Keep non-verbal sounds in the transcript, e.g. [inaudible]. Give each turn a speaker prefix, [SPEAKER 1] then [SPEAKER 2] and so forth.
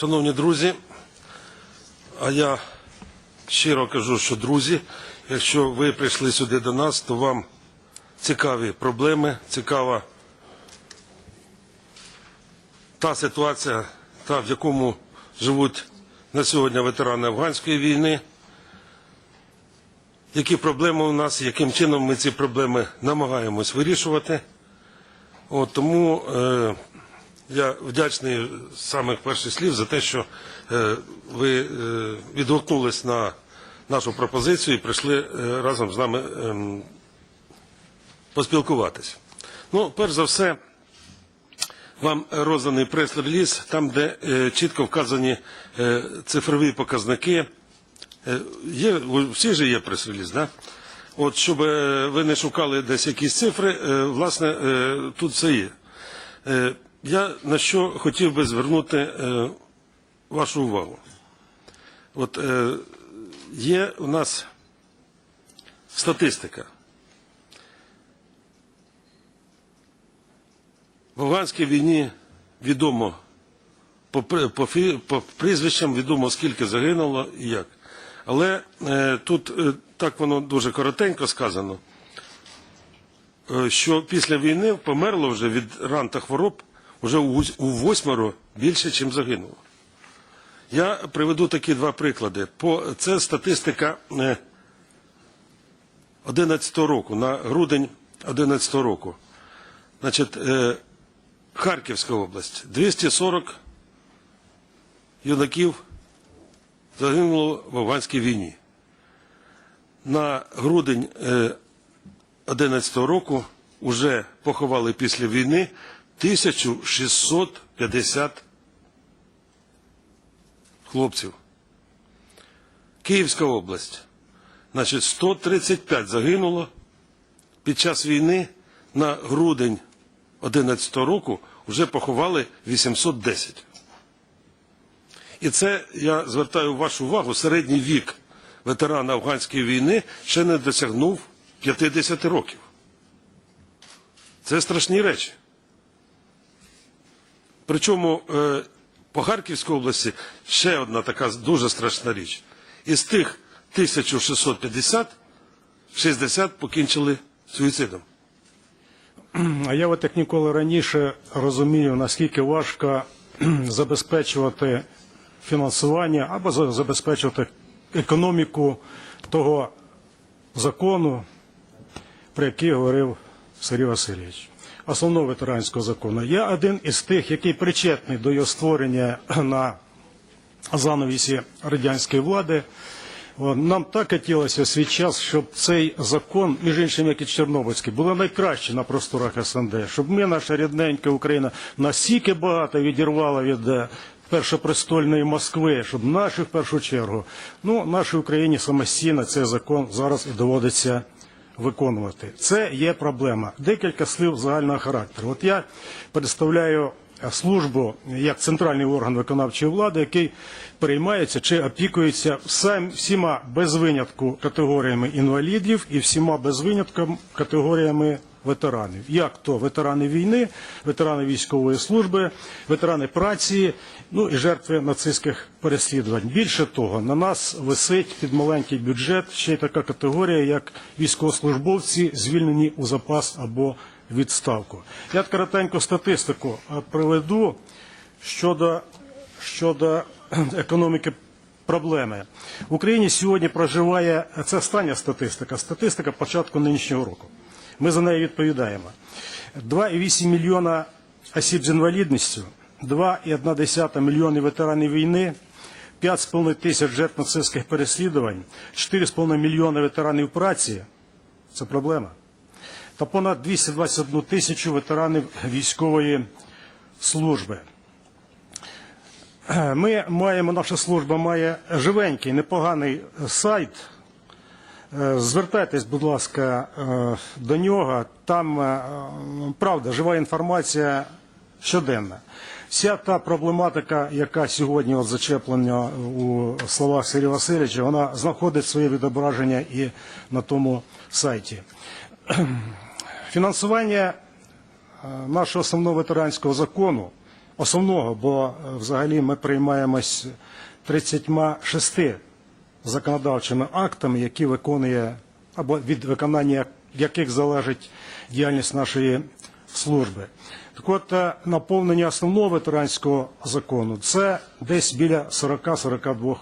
[SPEAKER 1] Шановні друзі, а я щиро кажу, що друзі, якщо ви прийшли сюди до нас, то вам цікаві проблеми, цікава та ситуація, та в якому живуть на сьогодні ветерани афганської війни. Які проблеми у нас, яким чином ми ці проблеми намагаємось вирішувати. От, тому е, я вдячний з самих перших слів за те, що е, ви е, відгукнулись на нашу пропозицію і прийшли е, разом з нами ем, поспілкуватись. Ну, перш за все, вам розданий прес-реліз, там, де чітко вказані цифрові показники. Є, у всіх же є прес-реліз, да? От, щоб ви не шукали десь якісь цифри, власне, тут все є. Я на що хотів би звернути е, вашу увагу. От е, є у нас статистика. В афганській війні відомо по, по, по прізвищам відомо скільки загинуло і як. Але е, тут е, так воно дуже коротенько сказано, е, що після війни померло вже від ран та хвороб вже у, восьмеро більше, ніж загинуло. Я приведу такі два приклади. Це статистика е, 11 року, на грудень 11 року. Значить, е, Харківська область 240 юнаків загинуло в афганській війні. На грудень 2011 року вже поховали після війни 1650 хлопців. Київська область. Значить, 135 загинуло під час війни на грудень 2011 року вже поховали 810. І це я звертаю вашу увагу, середній вік ветерана афганської війни ще не досягнув 50 років. Це страшні речі. Причому е, по Харківській області ще одна така дуже страшна річ. Із тих 1650 60 покінчили суїцидом. [clears throat]
[SPEAKER 2] А я от як ніколи раніше розумію, наскільки важко [clears throat] забезпечувати фінансування або забезпечувати економіку того закону, про який говорив Сергій Васильович. Основного ветеранського закону. Я один із тих, який причетний до його створення на занавісі радянської влади. Нам так хотілося свій час, щоб цей закон, між іншим, як і Чорнобильський, було найкраще на просторах СНД, щоб ми, наша рідненька Україна, настільки багато відірвала від е, першопрестольної Москви, щоб наші в першу чергу, ну, нашій Україні самостійно цей закон зараз і доводиться виконувати. Це є проблема. Декілька слів загального характеру. От я представляю службу як центральний орган виконавчої влади, який переймається чи опікується всім, всіма без винятку категоріями інвалідів і всіма без винятку категоріями ветеранів. Як то ветерани війни, ветерани військової служби, ветерани праці, ну і жертви нацистських переслідувань. Більше того, на нас висить під маленький бюджет ще й така категорія, як військовослужбовці, звільнені у запас або відставку. Я коротеньку статистику е, приведу щодо, щодо [clears throat] економіки проблеми. В Україні сьогодні проживає це остання статистика, статистика початку нинішнього року. Ми за неї відповідаємо. 2,8 мільйона осіб з інвалідністю, 2,1 мільйони ветеранів війни, 5,5 тисяч жертв нацистських переслідувань, 4,5 мільйони ветеранів праці це проблема. Та понад 221 тисячу ветеранів військової служби. Ми маємо, наша служба має живенький, непоганий сайт. Е, Звертайтесь, будь ласка, е, до нього. Там е, правда, жива інформація щоденна. Вся та проблематика, яка сьогодні от зачеплена у словах Сергія Васильовича, вона знаходить своє відображення і на тому сайті. Фінансування е, нашого основного ветеранського закону основного, бо е, взагалі ми приймаємось 36 законодавчими актами, які виконує або від виконання яких залежить діяльність нашої служби. Так от е, наповнення основного ветеранського закону це десь біля 40-42%.